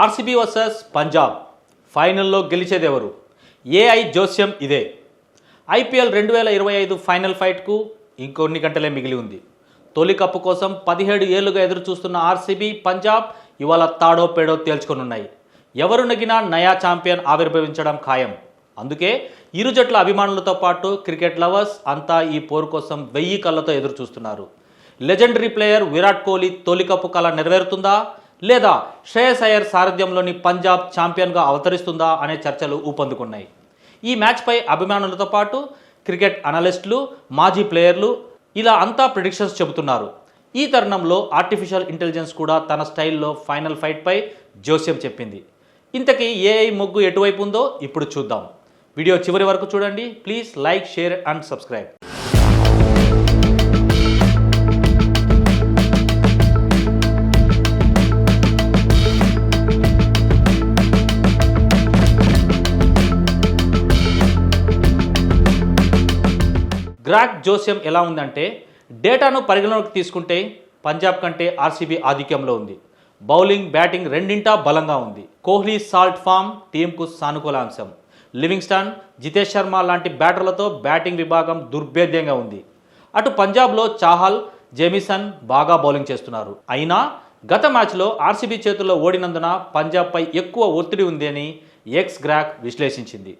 RCB versus Punjab. ఫైనల్లో గెలిచేదెవరు? AI జోస్యం ఇదే. ఐపీఎల్ రెండు వేల ఇరవై ఐదు ఫైనల్ ఫైట్కు ఇంకొన్ని గంటలే మిగిలి ఉంది. తొలి కప్పు కోసం పదిహేడు ఏళ్ళుగా ఎదురు చూస్తున్న ఆర్సీబీ పంజాబ్ ఇవాళ తాడో పేడో తేల్చుకొనున్నాయి. ఎవరు నగినా నయా ఛాంపియన్ ఆవిర్భవించడం ఖాయం. అందుకే ఇరు జట్ల అభిమానులతో పాటు క్రికెట్ లవర్స్ అంతా ఈ పోరు కోసం వెయ్యి కళ్ళతో ఎదురు చూస్తున్నారు లెజెండరీ ప్లేయర్ విరాట్ కోహ్లీ తొలి కప్పు కళ నెరవేరుతుందా? లేదా శ్రేయస్ అయ్యర్ సారథ్యంలోని పంజాబ్ ఛాంపియన్గా అవతరిస్తుందా అనే చర్చలు ఊపందుకున్నాయి. ఈ మ్యాచ్పై అభిమానులతో పాటు క్రికెట్ అనలిస్టులు మాజీ ప్లేయర్లు ఇలా అంతా ప్రిడిక్షన్స్ చెబుతున్నారు. ఈ తరుణంలో ఆర్టిఫిషియల్ ఇంటెలిజెన్స్ కూడా తన స్టైల్లో ఫైనల్ ఫైట్పై జోస్యం చెప్పింది. ఇంతకీ ఏఐ మొగ్గు ఎటువైపు ఉందో ఇప్పుడు చూద్దాం. వీడియో చివరి వరకు చూడండి. Please like share and subscribe. Grok జోస్యం ఎలా ఉందంటే డేటాను పరిగణలోకి తీసుకుంటే పంజాబ్ కంటే ఆర్సీబీ ఆధిక్యంలో ఉంది. బౌలింగ్ బ్యాటింగ్ రెండింటా బలంగా ఉంది. కోహ్లీ సాల్ట్ ఫామ్ టీంకు సానుకూల అంశం. లివింగ్స్టన్ జితేష్ శర్మ లాంటి బ్యాటర్లతో బ్యాటింగ్ విభాగం దుర్భేద్యంగా ఉంది. అటు పంజాబ్లో చాహల్ జెమిసన్ బాగా బౌలింగ్ చేస్తున్నారు. అయినా గత మ్యాచ్లో ఆర్సీబీ చేతుల్లో ఓడినందున పంజాబ్పై ఎక్కువ ఒత్తిడి ఉంది అని ఎక్స్ గ్రాక్ విశ్లేషించింది.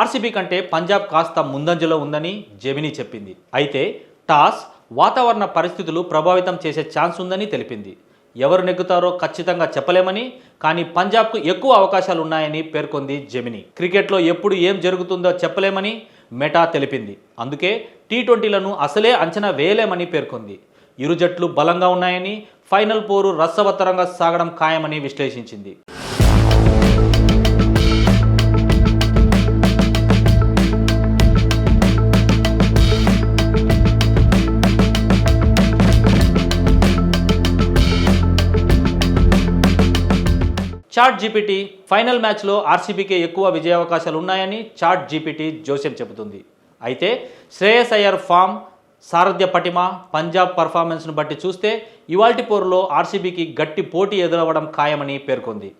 ఆర్సీబీ కంటే పంజాబ్ కాస్త ముందంజలో ఉందని జెమినీ చెప్పింది. అయితే టాస్ వాతావరణ పరిస్థితులు ప్రభావితం చేసే ఛాన్స్ ఉందని తెలిపింది. ఎవరు నెగ్గుతారో ఖచ్చితంగా చెప్పలేమని కానీ పంజాబ్కు ఎక్కువ అవకాశాలు ఉన్నాయని పేర్కొంది జెమినీ క్రికెట్లో ఎప్పుడు ఏం జరుగుతుందో చెప్పలేమని మెటా తెలిపింది. అందుకే టీ ట్వంటీలను అసలే అంచనా వేయలేమని పేర్కొంది. ఇరు జట్లు బలంగా ఉన్నాయని ఫైనల్ పోరు రసవత్తరంగా సాగడం ఖాయమని విశ్లేషించింది. చాట్ జీపీటీ ఫైనల్ మ్యాచ్లో ఆర్సీబీకే ఎక్కువ విజయావకాశాలు ఉన్నాయని చాట్ జీపీటీ జోస్యం చెబుతుంది. అయితే శ్రేయస్ అయ్యర్ ఫామ్ సారథ్య పటిమ పంజాబ్ పర్ఫార్మెన్స్ను బట్టి చూస్తే ఇవాల్టి పోరులో ఆర్సీబీకి గట్టి పోటీ ఎదురవ్వడం ఖాయమని పేర్కొంది.